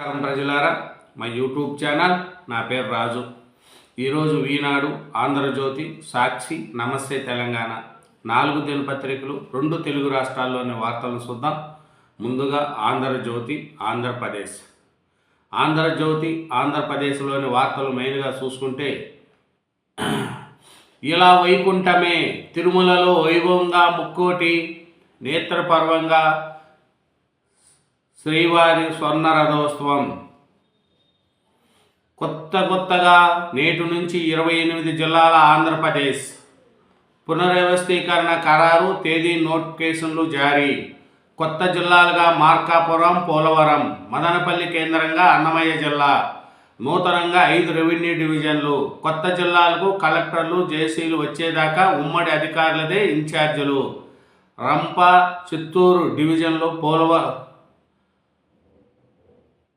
నమస్కారం ప్రజలారా. మా యూట్యూబ్ ఛానల్ నా పేరు రాజు. ఈరోజు ఈనాడు ఆంధ్రజ్యోతి సాక్షి నమస్తే తెలంగాణ. నాలుగు దినపత్రికలు రెండు తెలుగు రాష్ట్రాల్లోని వార్తలను చూద్దాం. ముందుగా ఆంధ్రజ్యోతి ఆంధ్రప్రదేశ్. ఆంధ్రజ్యోతి ఆంధ్రప్రదేశ్లోని వార్తలు మెయిన్గా చూసుకుంటే ఇలా వైకుంఠమే తిరుమలలో వైభవంగా ముక్కోటి నేత్రపర్వంగా శ్రీవారి స్వర్ణ రథోత్సవం కొత్త కొత్తగా నేటి నుంచి ఇరవై ఎనిమిది జిల్లాల ఆంధ్రప్రదేశ్ పునర్వ్యవస్థీకరణ ఖరారు తేదీ నోటిఫికేషన్లు జారీ. కొత్త జిల్లాలుగా మార్కాపురం పోలవరం మదనపల్లి కేంద్రంగా అన్నమయ్య జిల్లా. నూతనంగా ఐదు రెవెన్యూ డివిజన్లు. కొత్త జిల్లాలకు కలెక్టర్లు జేసీలు వచ్చేదాకా ఉమ్మడి అధికారులదే ఇన్ఛార్జీలు. రంప చిత్తూరు డివిజన్లు పోలవరం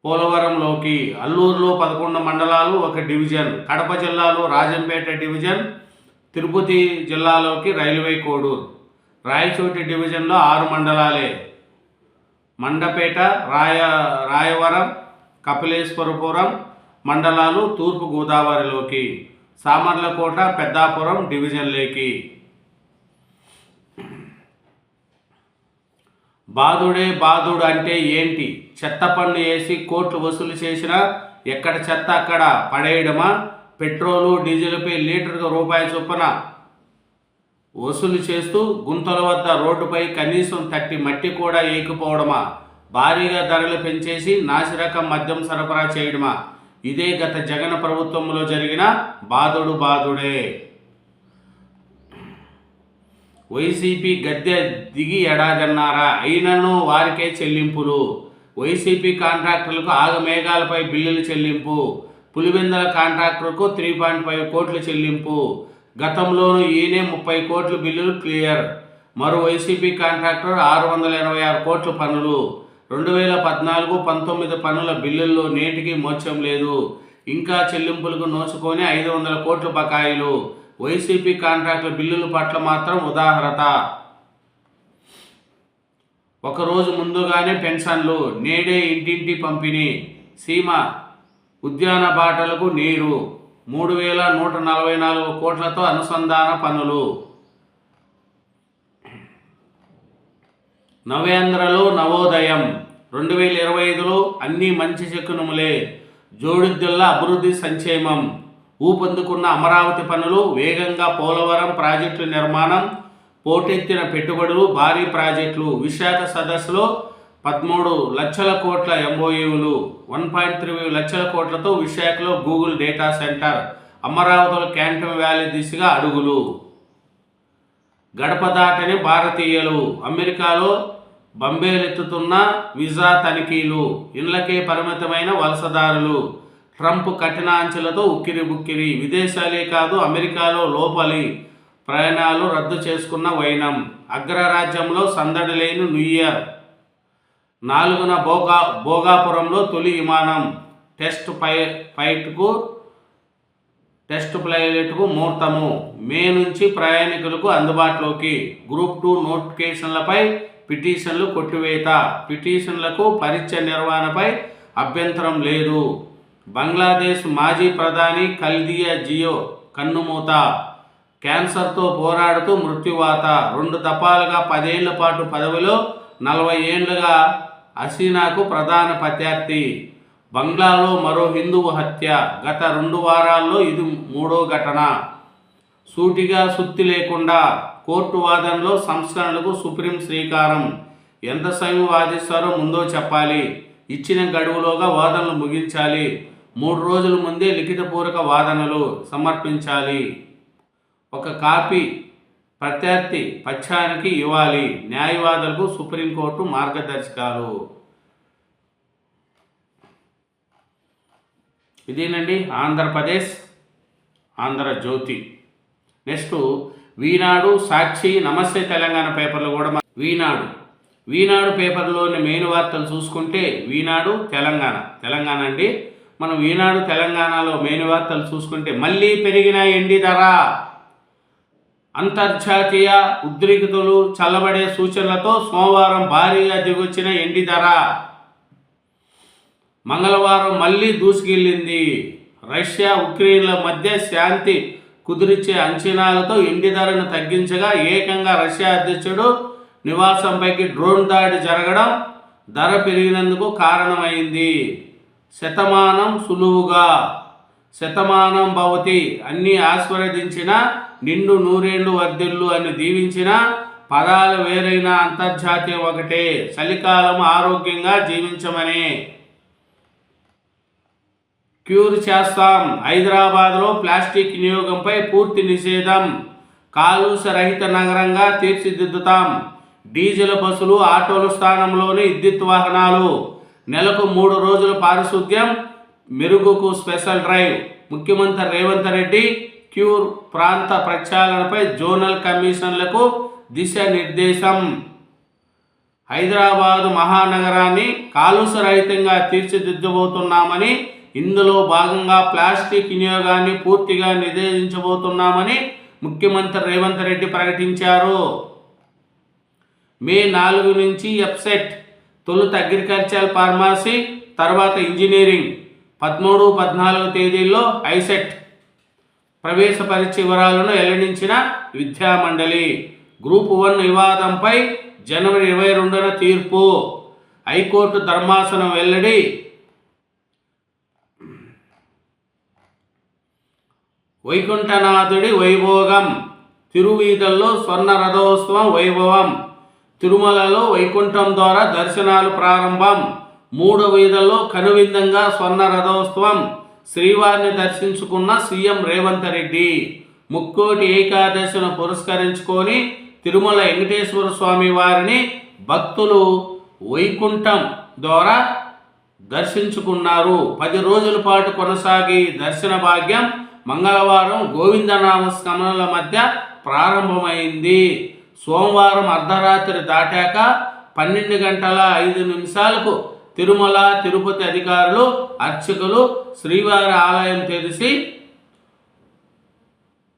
పోలవరంలోకి అల్లూరులో పదకొండు మండలాలు ఒక డివిజన్. కడప జిల్లాలో రాజంపేట డివిజన్ తిరుపతి జిల్లాలోకి రైల్వే కోడూరు. రాయచోటి డివిజన్లో ఆరు మండలాలే. మండపేట రాయ రాయవరం కపిలేశ్వరపురం మండలాలు తూర్పు గోదావరిలోకి. సామర్లకోట పెద్దాపురం డివిజన్లేకి. బాధుడే బాధుడు అంటే ఏంటి? చెత్త పన్ను వేసి కోట్లు వసూలు చేసినా ఎక్కడ చెత్త అక్కడ పడేయడమా? పెట్రోలు డీజిల్పై లీటర్కు రూపాయి చొప్పున వసూలు చేస్తూ గుంతల వద్ద రోడ్డుపై కనీసం తట్టి మట్టి కూడా ఏకిపోవడమా? భారీగా ధరలు పెంచేసి నాసిరకం మద్యం సరఫరా చేయడమా? ఇదే గత జగన్ ప్రభుత్వంలో జరిగిన బాధుడు బాధుడే. వైసీపీ గద్దె దిగి ఎడాదన్నారా అయినను వారికే చెల్లింపులు. వైసీపీ కాంట్రాక్టర్లకు ఆగమేఘాలపై బిల్లులు చెల్లింపు. పులివెందల కాంట్రాక్టర్కు త్రీ పాయింట్ ఫైవ్ కోట్ల చెల్లింపు. గతంలోనూ ఈయనే ముప్పై కోట్ల బిల్లులు క్లియర్. మరో వైసీపీ కాంట్రాక్టర్ ఆరు వందల ఎనభై ఆరు కోట్ల పనులు రెండు వేల పద్నాలుగు పంతొమ్మిది పనుల బిల్లుల్లో నేటికి మోచం లేదు. ఇంకా చెల్లింపులకు నోచుకొని ఐదు వందల కోట్ల బకాయిలు. వైసీపీ కాంట్రాక్టుల బిల్లుల పట్ల మాత్రం ఉదాహరణ ఒకరోజు ముందుగానే పెన్షన్లు నేడే ఇంటింటి పంపిణీ సీమ ఉద్యాన బాటలకు నీరు మూడు వేల నూట నలభై నాలుగు కోట్లతో అనుసంధాన పనులు. నవేంద్రలో నవోదయం రెండు వేల ఇరవై ఐదులో అన్నీ మంచి శకునములే జోడుద్దుల్లా అభివృద్ధి సంక్షేమం. ఊపందుకున్న అమరావతి పనులు వేగంగా పోలవరం ప్రాజెక్టుల నిర్మాణం పోటెత్తిన పెట్టుబడులు భారీ ప్రాజెక్టులు విశాఖ సదస్సులో పదమూడు లక్షల కోట్ల ఎంఓయూలు వన్ పాయింట్ త్రీ లక్షల కోట్లతో విశాఖలో గూగుల్ డేటా సెంటర్ అమరావతిలో క్యాంటమ్ వ్యాలీ దిశగా అడుగులు. గడప దాటని భారతీయులు అమెరికాలో బంబేలెత్తుతున్న వీసా తనిఖీలు ఇండ్లకే పరిమితమైన వలసదారులు ట్రంప్ కఠినాంచెలతో ఉక్కిరి బుక్కిరి. విదేశాలే కాదు అమెరికాలో లోపలి ప్రయాణాలు రద్దు చేసుకున్న వైనం. అగ్రరాజ్యంలో సందడి లేని న్యూ ఇయర్. నాలుగున భోగా భోగాపురంలో తొలి విమానం. టెస్ట్ పై ఫైట్కు టెస్ట్ ప్లైలెట్కు ముహూర్తము. మే నుంచి ప్రయాణికులకు అందుబాటులోకి. గ్రూప్ టూ నోటిఫికేషన్లపై పిటిషన్లు కొట్టివేత. పిటిషన్లకు పరీక్ష నిర్వహణపై అభ్యంతరం లేదు. బంగ్లాదేశ్ మాజీ ప్రధాని కల్దియా జియో కన్నుమూత. క్యాన్సర్తో పోరాడుతూ మృత్యువాత. రెండు దఫాలుగా పదేళ్ళ పాటు పదవిలో నలభై ఏళ్ళుగా హసీనాకు ప్రధాన ప్రత్యర్థి. బంగ్లాలో మరో హిందువు హత్య. గత రెండు వారాల్లో ఇది మూడో ఘటన. సూటిగా సుత్తి లేకుండా కోర్టు వాదనలో సంస్కరణలకు సుప్రీం శ్రీకారం. ఎంత సమయం వాదిస్తారో ముందో చెప్పాలి. ఇచ్చిన గడువులోగా వాదనలు ముగించాలి. మూడు రోజుల ముందే లిఖితపూర్వక వాదనలు సమర్పించాలి. ఒక కాపీ ప్రత్యర్థి పక్షానికి ఇవ్వాలి. న్యాయవాదులకు సుప్రీంకోర్టు మార్గదర్శకాలు. ఇదేనండి ఆంధ్రప్రదేశ్ ఆంధ్రజ్యోతి. నెక్స్ట్ వీనాడు సాక్షి నమస్తే తెలంగాణ పేపర్లు కూడా వీనాడు. వీనాడు పేపర్లోని మెయిన్ వార్తలు చూసుకుంటే వీనాడు తెలంగాణ. తెలంగాణ అండి. మనం ఈనాడు తెలంగాణలో మెయిన్ వార్తలు చూసుకుంటే మళ్ళీ పెరిగిన ఎండి ధర. అంతర్జాతీయ ఉద్రిక్తలు చల్లబడే సూచనలతో సోమవారం భారీగా దిగొచ్చిన ఎండి ధర. మంగళవారం మళ్ళీ దూసుకెళ్ళింది. రష్యా ఉక్రెయిన్ల మధ్య శాంతి కుదిరిచ్చే అంచనాలతో ఎండి ధరను తగ్గించగా ఏకంగా రష్యా అధ్యక్షుడు నివాసంపైకి డ్రోన్ దాడి జరగడం ధర పెరిగినందుకు కారణమైంది. శతమానం సులువుగా. శతమానం భవతి. అన్ని ఆస్వాదించిన నిండు నూరేళ్ళు వర్ధిల్లు అని దీవించిన పదాలు వేరైన అంతర్జాతీయం ఒకటే. చలికాలం ఆరోగ్యంగా జీవించమని. క్యూర్ చేస్తాం. హైదరాబాద్లో ప్లాస్టిక్ వినియోగంపై పూర్తి నిషేధం. కాలుష్య రహిత నగరంగా తీర్చిదిద్దుతాం. డీజిల్ బస్సులు ఆటోల స్థానంలోని విద్యుత్ వాహనాలు. నెలకు మూడు రోజుల పారిశుద్ధ్యం మెరుగుకు స్పెషల్ డ్రైవ్. ముఖ్యమంత్రి రేవంత్ రెడ్డి క్యూర్ ప్రాంత ప్రక్షాళనపై జోనల్ కమిషన్లకు దిశానిర్దేశం. హైదరాబాదు మహానగరాన్ని కాలుష్యరహితంగా తీర్చిదిద్దబోతున్నామని ఇందులో భాగంగా ప్లాస్టిక్ వినియోగాన్ని పూర్తిగా నిషేధించబోతున్నామని ముఖ్యమంత్రి రేవంత్ రెడ్డి ప్రకటించారు. మే నాలుగు నుంచి ఎఫ్సెట్ తొలుత అగ్రికల్చర్ ఫార్మసీ తర్వాత ఇంజనీరింగ్ పదమూడు పద్నాలుగు తేదీల్లో ఐసెట్. ప్రవేశ పరీక్ష వివరాలను వెల్లడించిన విద్యామండలి. గ్రూప్ వన్ వివాదంపై జనవరి ఇరవై రెండున తీర్పు. హైకోర్టు ధర్మాసనం వెల్లడి. వైకుంఠనాథుడి వైభోగం. తిరువీధల్లో స్వర్ణ రథోత్సవం వైభవం. తిరుమలలో వైకుంఠం ద్వారా దర్శనాలు ప్రారంభం. మూడు వీధుల్లో కనువిందంగా స్వర్ణ రథోత్సవం శ్రీవారిని దర్శించుకున్న సీఎం రేవంత్ రెడ్డి. ముక్కోటి ఏకాదశిను పురస్కరించుకొని తిరుమల వెంకటేశ్వర స్వామి వారిని భక్తులు వైకుంఠం ద్వారా దర్శించుకున్నారు. పది రోజుల పాటు కొనసాగి దర్శన భాగ్యం మంగళవారం గోవిందనామ స్మరణల మధ్య ప్రారంభమైంది. సోమవారం అర్ధరాత్రి దాటాక పన్నెండు గంటల ఐదు నిమిషాలకు తిరుమల తిరుపతి అధికారులు అర్చకులు శ్రీవారి ఆలయం తెరిచి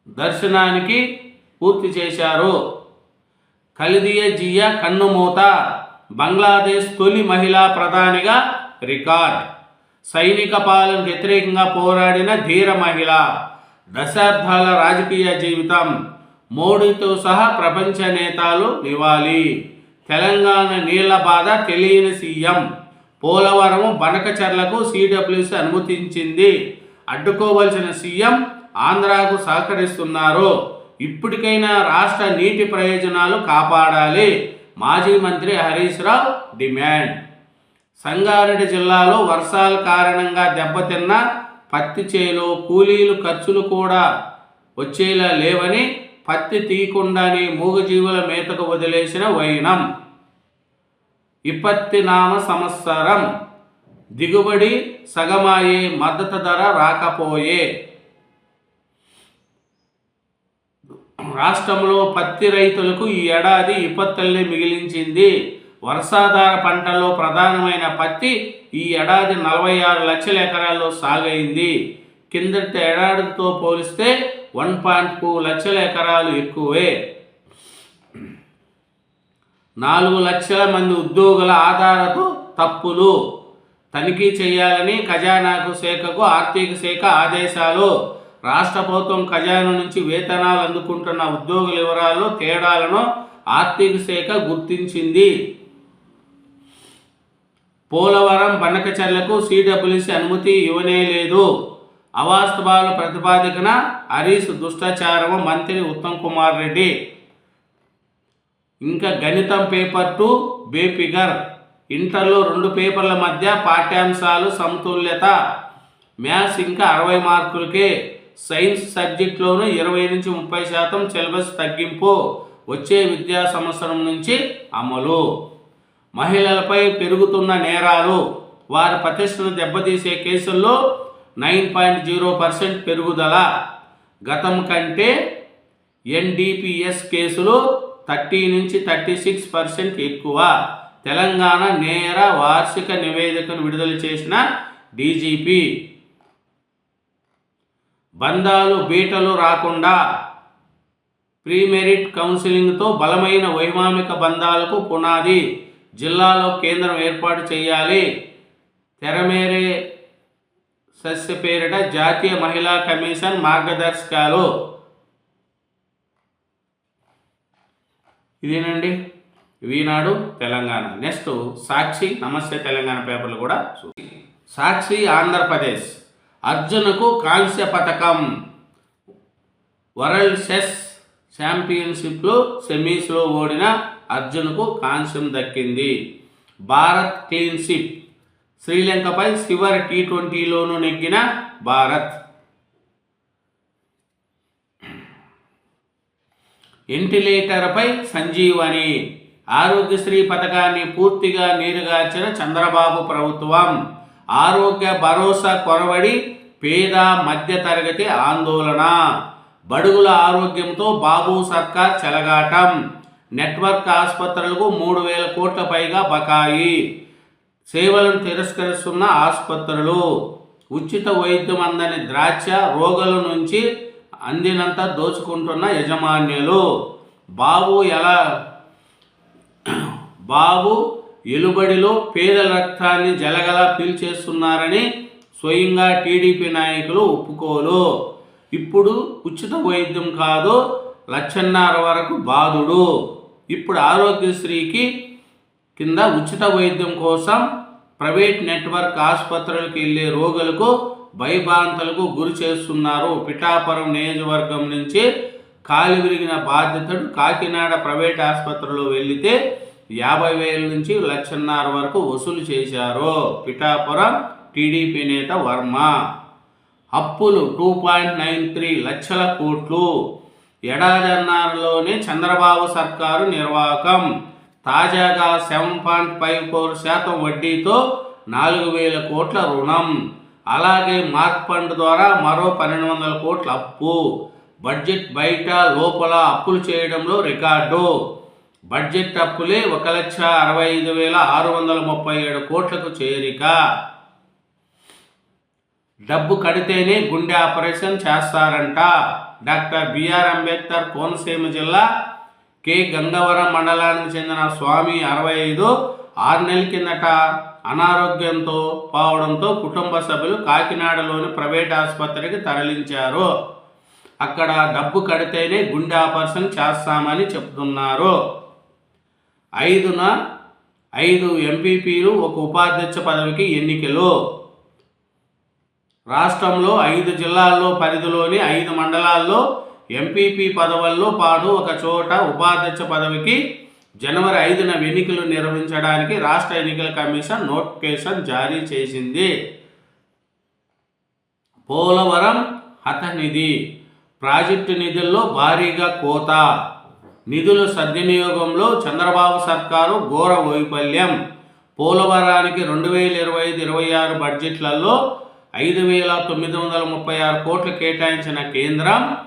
దర్శనానికి పూర్తి చేశారు. కలిదియ జియా కన్నుమూత బంగ్లాదేశ్ తొలి మహిళా ప్రధానిగా రికార్డ్. సైనిక పాలన వ్యతిరేకంగా పోరాడిన ధీర మహిళ దశాబ్దాల రాజకీయ జీవితం. మోడీతో సహా ప్రపంచ నేతలు నివాలి. తెలంగాణ నీళ్ళ బాధ తెలియని సీఎం. పోలవరం బనకచర్లకు సిడబ్ల్యూసీ అనుమతించింది. అడ్డుకోవలసిన సీఎం ఆంధ్రాకు సహకరిస్తున్నారు. ఇప్పటికైనా రాష్ట్ర నీటి ప్రయోజనాలు కాపాడాలి. మాజీ మంత్రి హరీష్ రావు డిమాండ్. సంగారెడ్డి జిల్లాలో వర్షాల కారణంగా దెబ్బతిన్న పత్తి చేలో కూలీలు ఖర్చులు కూడా వచ్చేలా లేవని పత్తి తీయకుండానే మూగజీవుల మేతకు వదిలేసిన వైనం. విపత్తి నామ సంవత్సరం. దిగుబడి సగమాయే మద్దతు ధర రాకపోయే. రాష్ట్రంలో పత్తి రైతులకు ఈ ఏడాది విపత్తుల్ని మిగిలించింది. వర్షాధార పంటలో ప్రధానమైన పత్తి ఈ ఏడాది నలభై ఆరు లక్షల ఎకరాల్లో సాగైంది. కిందటి ఏడాదితో పోలిస్తే వన్ పాయింట్ టూ లక్షల ఎకరాలు ఎక్కువే. నాలుగు లక్షల మంది ఉద్యోగుల ఆధారతో తప్పులు తనిఖీ చేయాలని ఖజానాకు శాఖకు ఆర్థిక శాఖ ఆదేశాలు. రాష్ట్ర ప్రభుత్వం ఖజానా నుంచి వేతనాలు అందుకుంటున్న ఉద్యోగుల వివరాల్లో తేడాలను ఆర్థిక శాఖ గుర్తించింది. పోలవరం బనకచర్లకు సిడబ్ల్యూసి అనుమతి ఇవ్వనే లేదు. అవాస్తవాల ప్రతిపాదికన హరీష్ దుష్టాచారము మంత్రి ఉత్తమ్ కుమార్ రెడ్డి. ఇంకా గణితం పేపర్ టు బేపిగర్ ఇంటర్లో రెండు పేపర్ల మధ్య పాఠ్యాంశాలు సమతుల్యత. మ్యాథ్స్ ఇంకా అరవై మార్కులకే. సైన్స్ సబ్జెక్టులోనూ ఇరవై నుంచి ముప్పై శాతం సిలబస్ తగ్గింపు. వచ్చే విద్యా సంవత్సరం నుంచి అమలు. మహిళలపై పెరుగుతున్న నేరాలు. వారి ప్రతిష్టను దెబ్బతీసే కేసుల్లో నైన్ పాయింట్ జీరో పర్సెంట్ పెరుగుదల గతం కంటే ఎన్డిపిఎస్ కేసులు థర్టీ నుంచి థర్టీ సిక్స్ పర్సెంట్ ఎక్కువ. తెలంగాణ నేర వార్షిక నివేదికను విడుదల చేసిన డీజీపీ బంధాలు బీటలు రాకుండా ప్రీమెరిట్ కౌన్సిలింగ్తో బలమైన వైమానిక బంధాలకు పునాది జిల్లాలో కేంద్రం ఏర్పాటు చేయాలి. తెరమేరే సస్య పేరిట జాతీయ మహిళా కమిషన్ మార్గదర్శకాలు. ఇదేనండి? ఈనాడు తెలంగాణ. నెక్స్ట్ సాక్షి నమస్తే తెలంగాణ పేపర్లు కూడా చూ- సాక్షి ఆంధ్రప్రదేశ్. అర్జునకు కాంస్య పథకం వరల్డ్ చెస్ ఛాంపియన్షిప్లో సెమీస్లో ఓడిన అర్జున్కు కాంస్యం దక్కింది. భారత్ క్లీన్షిప్ శ్రీలంకపై చివరి టీ ట్వంటీలోనూ నెగ్గిన భారత్. వెంటిలేటర్పై సంజీవని ఆరోగ్యశ్రీ పథకాన్ని పూర్తిగా నీరుగార్చిన చంద్రబాబు ప్రభుత్వం. ఆరోగ్య భరోసా కొరవడి పేద మధ్యతరగతి ఆందోళన. బడుగుల ఆరోగ్యంతో బాబు సర్కార్ చెలగాటం. నెట్వర్క్ ఆసుపత్రులకు మూడు వేల కోట్ల పైగా బకాయి. సేవలను తిరస్కరిస్తున్న ఆసుపత్రులు ఉచిత వైద్యం అందని ద్రాక్ష రోగుల నుంచి అందినంత దోచుకుంటున్న యజమాన్యులు. బాబు ఎలా బాబు ఎలుబడిలో పేదల రక్తాన్ని జలగల పీల్చేస్తున్నారని స్వయంగా టీడీపీ నాయకులు ఒప్పుకోలు. ఇప్పుడు ఉచిత వైద్యం కాదు లక్షన్నర వరకు బాధుడు. ఇప్పుడు ఆరోగ్యశ్రీకి కింద ఉచిత వైద్యం కోసం ప్రైవేట్ నెట్వర్క్ ఆసుపత్రులకు వెళ్ళే రోగులకు భయభాంతలకు గురి చేస్తున్నారు. పిఠాపురం నియోజకవర్గం నుంచి కాలు విరిగిన బాధితుడు కాకినాడ ప్రైవేట్ ఆసుపత్రిలో వెళితే యాభై వేల నుంచి లక్షన్నర వరకు వసూలు చేశారు. పిఠాపురం టీడీపీ నేత వర్మ. అప్పులు టూ పాయింట్ నైన్ త్రీ లక్షల కోట్లు. ఎడాదన్నారలోనే చంద్రబాబు సర్కారు నిర్వాహకం. తాజాగా సెవెన్ పాయింట్ ఫైవ్ ఫోర్ శాతం వడ్డీతో నాలుగు వేల కోట్ల రుణం. అలాగే మార్క్ ఫండ్ ద్వారా మరో పన్నెండు వందల కోట్ల అప్పు. బడ్జెట్ బయట లోపల అప్పులు చేయడంలో రికార్డు. బడ్జెట్ అప్పులే ఒక లక్ష అరవై ఐదు వేల ఆరు వందల ముప్పై ఏడు కోట్లకు చేరిక. డబ్బు కడితేనే గుండె ఆపరేషన్ చేస్తారంట. డాక్టర్ బిఆర్ అంబేద్కర్ కోనసీమ జిల్లా కె. గంగవరం మండలానికి చెందిన స్వామి అరవై ఐదు ఆరు నెలల కిందట అనారోగ్యంతో పోవడంతో కుటుంబ సభ్యులు కాకినాడలోని ప్రైవేట్ ఆసుపత్రికి తరలించారు. అక్కడ డబ్బు కడితేనే గుండె ఆపరేషన్ చేస్తామని చెప్తున్నారు. ఐదున ఐదు ఎంపీపీలు ఒక ఉపాధ్యక్ష పదవికి ఎన్నికలు. రాష్ట్రంలో ఐదు జిల్లాల్లో పరిధిలోని ఐదు మండలాల్లో ఎంపీపీ పదవుల్లో పాటు ఒక చోట ఉపాధ్యక్ష పదవికి జనవరి ఐదున ఎన్నికలు నిర్వహించడానికి రాష్ట్ర ఎన్నికల కమిషన్ నోటిఫికేషన్ జారీ చేసింది. పోలవరం హతనిధి. ప్రాజెక్టు నిధుల్లో భారీగా కోత. నిధుల సద్వినియోగంలో చంద్రబాబు సర్కారు ఘోర వైఫల్యం. పోలవరానికి రెండు వేల ఇరవై ఐదు ఇరవై ఆరు బడ్జెట్లలో ఐదు వేల తొమ్మిది వందల ముప్పై ఆరు కోట్లు కేటాయించిన కేంద్రం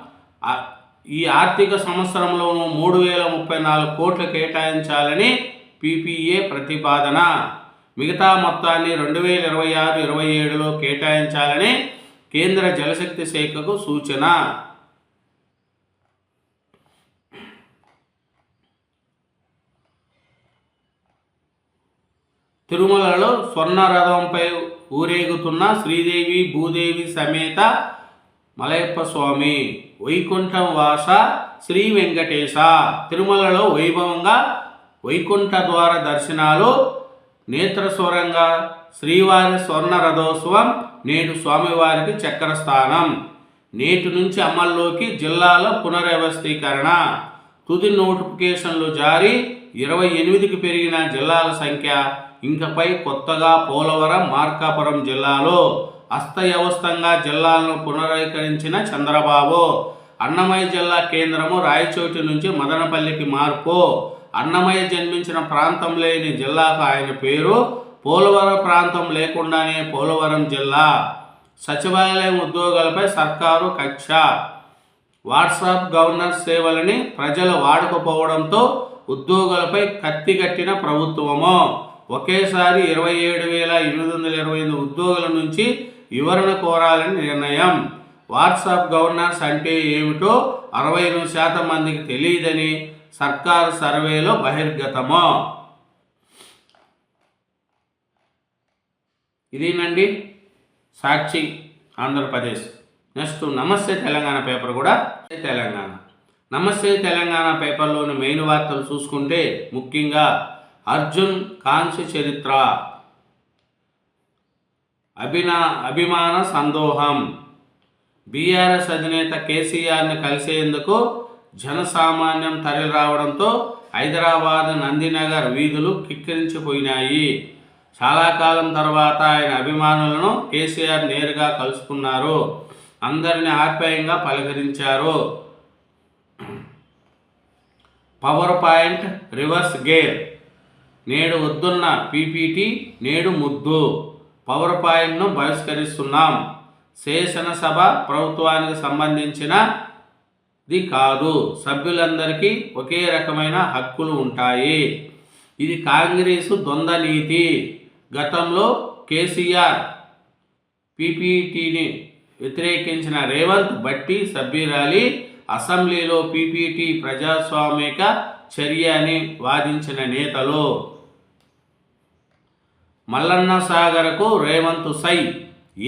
ఈ ఆర్థిక సంవత్సరంలోనూ మూడు వేల ముప్పై నాలుగు కోట్లు కేటాయించాలని పీపీఏ ప్రతిపాదన. మిగతా మొత్తాన్ని రెండు వేల ఇరవై ఆరు ఇరవై ఏడులో కేటాయించాలని కేంద్ర జలశక్తి శాఖకు సూచన. తిరుమలలో స్వర్ణ రథంపై ఊరేగుతున్న శ్రీదేవి భూదేవి సమేత మలయప్ప స్వామి వైకుంఠం వాస శ్రీ వెంకటేశ. తిరుమలలో వైభవంగా వైకుంఠ ద్వార దర్శనాలు నేత్రస్వరంగా శ్రీవారి స్వర్ణ రథోత్సవం నేడు స్వామివారికి చక్కెర స్థానం నేటి నుంచి అమల్లోకి జిల్లాలో పునర్వ్యవస్థీకరణ. తుది నోటిఫికేషన్లు జారీ ఇరవై ఎనిమిదికి పెరిగిన జిల్లాల సంఖ్య ఇంకపై కొత్తగా పోలవరం మార్కాపురం జిల్లాలో అస్తవ్యవస్థంగా జిల్లాలను పునరీకరించిన చంద్రబాబు అన్నమయ్య జిల్లా కేంద్రము రాయచోటి నుంచి మదనపల్లికి మార్పు. అన్నమయ్య జన్మించిన ప్రాంతం లేని జిల్లాకు ఆయన పేరు పోలవరం ప్రాంతం లేకుండానే పోలవరం జిల్లా. సచివాలయం ఉద్యోగాలపై సర్కారు కక్ష. వాట్సాప్ గవర్నర్ సేవలని ప్రజలు వాడకపోవడంతో ఉద్యోగులపై కత్తిగట్టిన ప్రభుత్వము. ఒకేసారి ఇరవై ఏడు వేల ఎనిమిది వందల ఇరవై ఐదు ఉద్యోగుల నుంచి వివరణ కోరాలని నిర్ణయం. వాట్సాప్ గవర్నర్స్ అంటే ఏమిటో అరవై ఎనిమిది శాతం మందికి తెలియదని సర్కారు సర్వేలో బహిర్గతము. ఇదేనండి సాక్షి ఆంధ్రప్రదేశ్. నెక్స్ట్ నమస్తే తెలంగాణ పేపర్ కూడా. తెలంగాణ. నమస్తే తెలంగాణ పేపర్లోని మెయిన్ వార్తలు చూసుకుంటే ముఖ్యంగా అర్జున్ కాంస్య చరిత్ర. అభినా అభిమాన సందోహం. బీఆర్ఎస్ అధినేత కేసీఆర్ని కలిసేందుకు జనసామాన్యం తరలిరావడంతో హైదరాబాద్ నందినగర్ వీధులు కిక్కిరించిపోయినాయి. చాలా కాలం తర్వాత ఆయన అభిమానులను కేసీఆర్ నేరుగా కలుసుకున్నారు. అందరిని ఆప్యాయంగా పలకరించారు. Power point reverse gear. నేడు వద్దున్న పీపీటీ నేడు ముద్దు. పవర్ పాయింట్ను బహిష్కరిస్తున్నాం శాసనసభ ప్రభుత్వానికి సంబంధించినది కాదు. సభ్యులందరికీ ఒకే రకమైన హక్కులు ఉంటాయి. ఇది కాంగ్రెసు ద్వంద్వ నీతి. గతంలో కేసీఆర్ పీపీటీని వ్యతిరేకించిన రేవంత్ బట్టి సభ్యురాలి అసెంబ్లీలో పీపీటీ ప్రజాస్వామిక చర్య అని వాదించిన నేతలు. మల్లన్న సాగర్కు రేవంత్ సై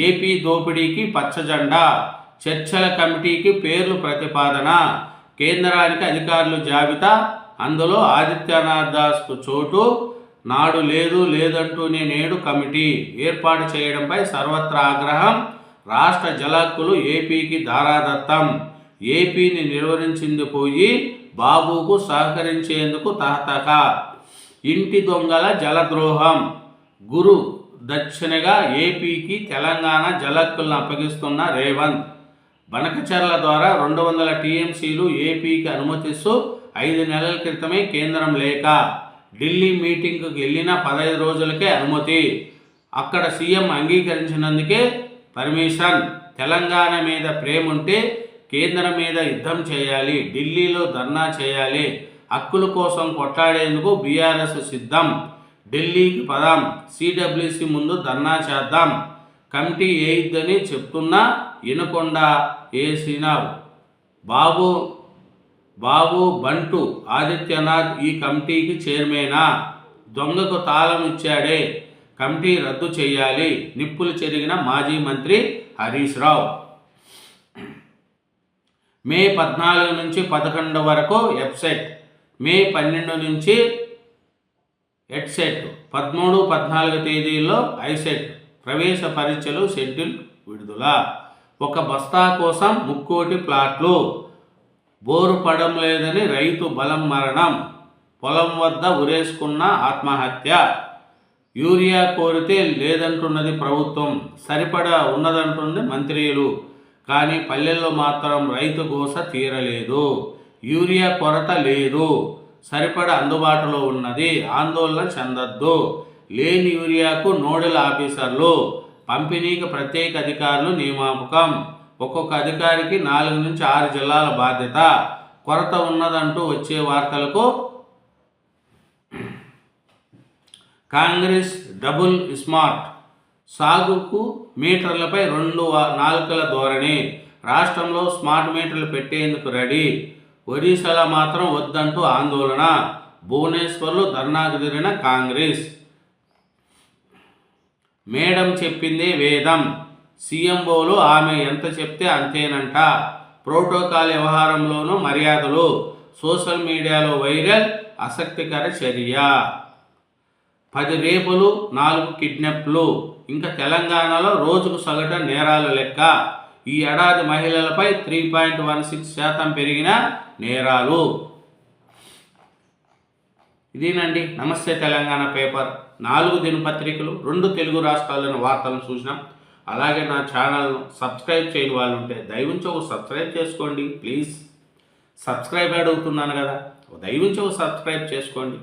ఏపీ దోపిడీకి పచ్చజెండా చర్చల కమిటీకి పేర్లు ప్రతిపాదన కేంద్రానికి అధికారులు జాబితా అందులో ఆదిత్యనాథ్ దాస్కు చోటు నాడు లేదు లేదంటూనే నేడు కమిటీ ఏర్పాటు చేయడంపై సర్వత్రా ఆగ్రహం రాష్ట్ర జలక్కులు ఏపీకి ధారాదత్తం ఏపీని నిర్వహించింది పోయి బాబుకు సహకరించేందుకు తహతక ఇంటి దొంగల జలద్రోహం. గురు దక్షిణగా ఏపీకి తెలంగాణ జలక్కులను అప్పగిస్తున్న రేవంత్. బనకచర్ల ద్వారా రెండు వందల టీఎంసీలు ఏపీకి అనుమతిస్తూ ఐదు నెలల క్రితమే కేంద్రం లేక ఢిల్లీ మీటింగ్కు వెళ్ళిన పదహైదు రోజులకే అనుమతి. అక్కడ సీఎం అంగీకరించినందుకే పర్మిషన్. తెలంగాణ మీద ప్రేమ ఉంటే కేంద్రం మీద యుద్ధం చేయాలి ఢిల్లీలో ధర్నా చేయాలి. హక్కుల కోసం కొట్లాడేందుకు బీఆర్ఎస్ సిద్ధం. ఢిల్లీకి పదాం. సిడబ్ల్యూసి ముందు ధర్నా చేద్దాం. కమిటీ వేయిద్దని చెప్తున్నా వినకుండా వేసినావు బాబు బాబు బంటు ఆదిత్యనాథ్ ఈ కమిటీకి చైర్మేనా? దొంగకు తాళం ఇచ్చాడే. కమిటీ రద్దు చేయాలి. నిప్పులు చెరిగిన మాజీ మంత్రి హరీష్ రావు. మే పద్నాలుగు నుంచి పదకొండు వరకు వెబ్సైట్. మే పన్నెండు నుంచి ఎడ్సెట్ పదమూడు పద్నాలుగు తేదీల్లో ఐసెట్ ప్రవేశ పరీక్షలు షెడ్యూల్ విడుదల. ఒక బస్తా కోసం ముక్కోటి ప్లాట్లు. బోరు పడం లేదని రైతు బలం మరణం. పొలం వద్ద ఉరేసుకున్న ఆత్మహత్య. యూరియా కోరితే లేదంటున్నది ప్రభుత్వం. సరిపడా ఉన్నదంటుంది మంత్రిలు. కానీ పల్లెల్లో మాత్రం రైతు గోస తీరలేదు. యూరియా కొరత లేదు. సరిపడ అందుబాటులో ఉన్నది. ఆందోళన చెందొద్దు. లేని యూరియాకు నోడల్ ఆఫీసర్లు పంపిణీకి ప్రత్యేక అధికారులు నియామకం. ఒక్కొక్క అధికారికి నాలుగు నుంచి ఆరు జిల్లాల బాధ్యత. కొరత ఉన్నదంటూ వచ్చే వార్తలకు కాంగ్రెస్ డబుల్ స్మార్ట్ సాగుకు మీటర్లపై రెండు నాలుకల ధోరణి. రాష్ట్రంలో స్మార్ట్ మీటర్లు పెట్టేందుకు రెడీ. ఒడిశాలో మాత్రం వద్దంటూ ఆందోళన. భువనేశ్వర్లో ధర్నాకు దిగిన కాంగ్రెస్. మేడం చెప్పిందే వేదం. సీఎంఓలు ఆమె ఎంత చెప్తే అంతేనంట. ప్రోటోకాల్ వ్యవహారంలోనూ మర్యాదలు. సోషల్ మీడియాలో వైరల్ ఆసక్తికర చర్య. పది రేపులు నాలుగు కిడ్నాప్లు. ఇంకా తెలంగాణలో రోజుకు సగటు నేరాల లెక్క. ఈ ఏడాది మహిళలపై త్రీ పాయింట్ వన్ సిక్స్ శాతం పెరిగిన నేరాలు. ఇదేనండి నమస్తే తెలంగాణ పేపర్. నాలుగు దినపత్రికలు రెండు తెలుగు రాష్ట్రాల్లోని వార్తలను చూసినాం. అలాగే నా ఛానల్ను సబ్స్క్రైబ్ చేయని వాళ్ళు ఉంటే దయవుంచి ఒక సబ్స్క్రైబ్ చేసుకోండి ప్లీజ్. సబ్స్క్రైబ్ అడుగుతున్నాను కదా దయవుంచి ఒక సబ్స్క్రైబ్ చేసుకోండి.